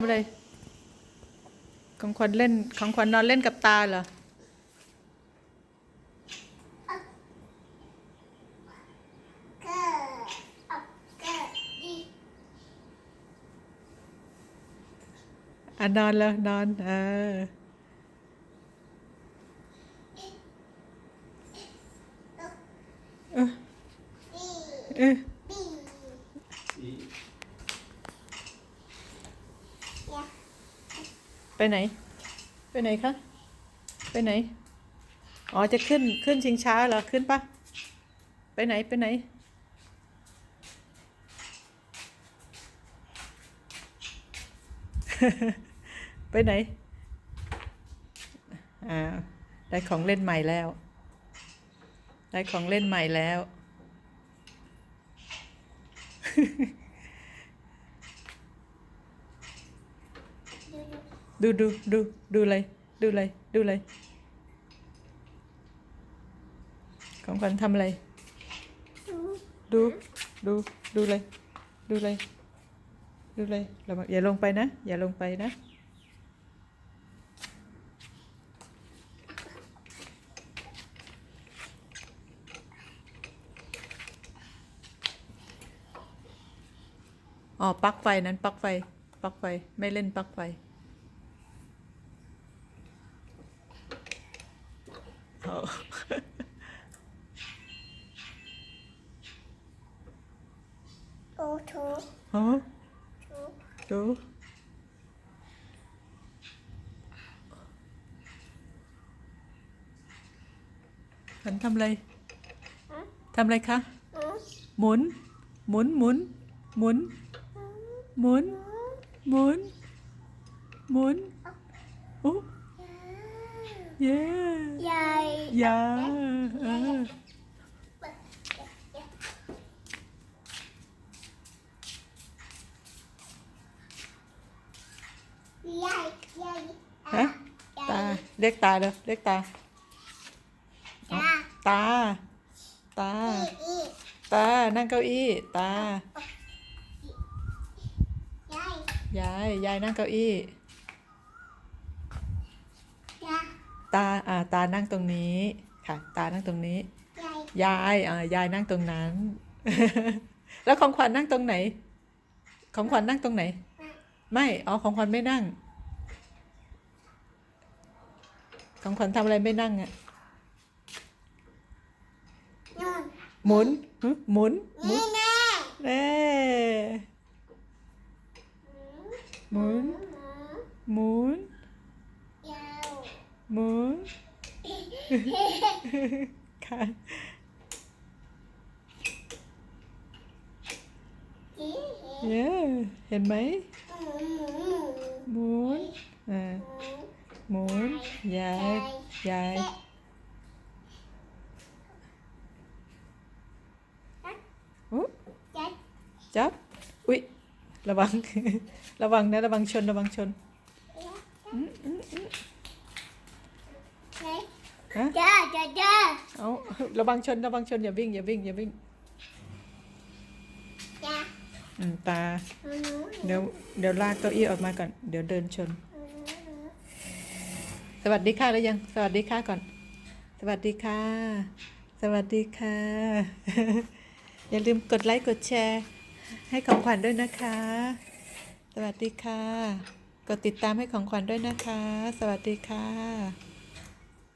อะไรของขวัญเล่นของขวัญนอนเล่นกับตาเหรอ อะนอนแล้วนอนเออเออเออ ไปไหน ไปไหนคะ ไปไหน อ๋อ จะขึ้น ขึ้นชิงช้าเหรอ ขึ้นปะไปไหน ไปไหน ไปไหน อ่า ได้ของเล่นใหม่แล้ว ได้ของเล่นใหม่แล้ว ดูดูดูดูเลย ดูเลย ดูเลย ของขวัญทำอะไร ดูดูดูเลย ดูเลย ดูเลยระวังอย่าลงไปนะ อย่าลงไปนะ อ๋อปลั๊กไฟนั้นปลั๊กไฟปลั๊กไฟ ไม่เล่นปลั๊กไฟเอา ฮะดูขันทำอะไรทำอะไรคะหมุน หมุน หมุน หมุน หมุน หมุน หมุนโอ้เย้ยาเออ ฮะ ตา เรียกตาเด้อเรียกตาตา ตา ตา นั่งเก้าอี้ ตา ยาย ยายนั่งเก้าอี้ ตา อ่า ตานั่งตรงนี้ ค่ะ ตานั่งตรงนี้ ยาย อ่า ยายนั่งตรงนั้น แล้วของขวัญนั่งตรงไหน ของขวัญนั่งตรงไหน ไม่ อ๋อ ของขวัญไม่นั่ง ของขวัญทำอะไรไม่นั่งอะหมุนหึหมุนหมุนเน่หมุนหมุนหมุนค่ะเย้เห็นไหมหมุนอ่าห มุนยายยายอุ๊จับอุ๊ยระวังระวังนะระวังชนระวังชนฮะจ้าจ้าจ้าเอาระวังชนระวังชนอย่าวิ่งอย่าวิ่งอย่าวิ่งจ้าอืมตา เดี๋ยวเดี๋ยวลากเก้าอี้ออกมาก่อน เดี๋ยวเดินชนส วัสดีค่ะหรือยัง สวัสดีค่ะก่อน สวัสดีค่ะ สวัสดีค่ะ อย่าลืมกดไลค์กดแชร์ ให้ของขวัญด้วยนะคะ สวัสดีค่ะ กดติดตามให้ของขวัญด้วยนะคะ สวัสดีค่ะ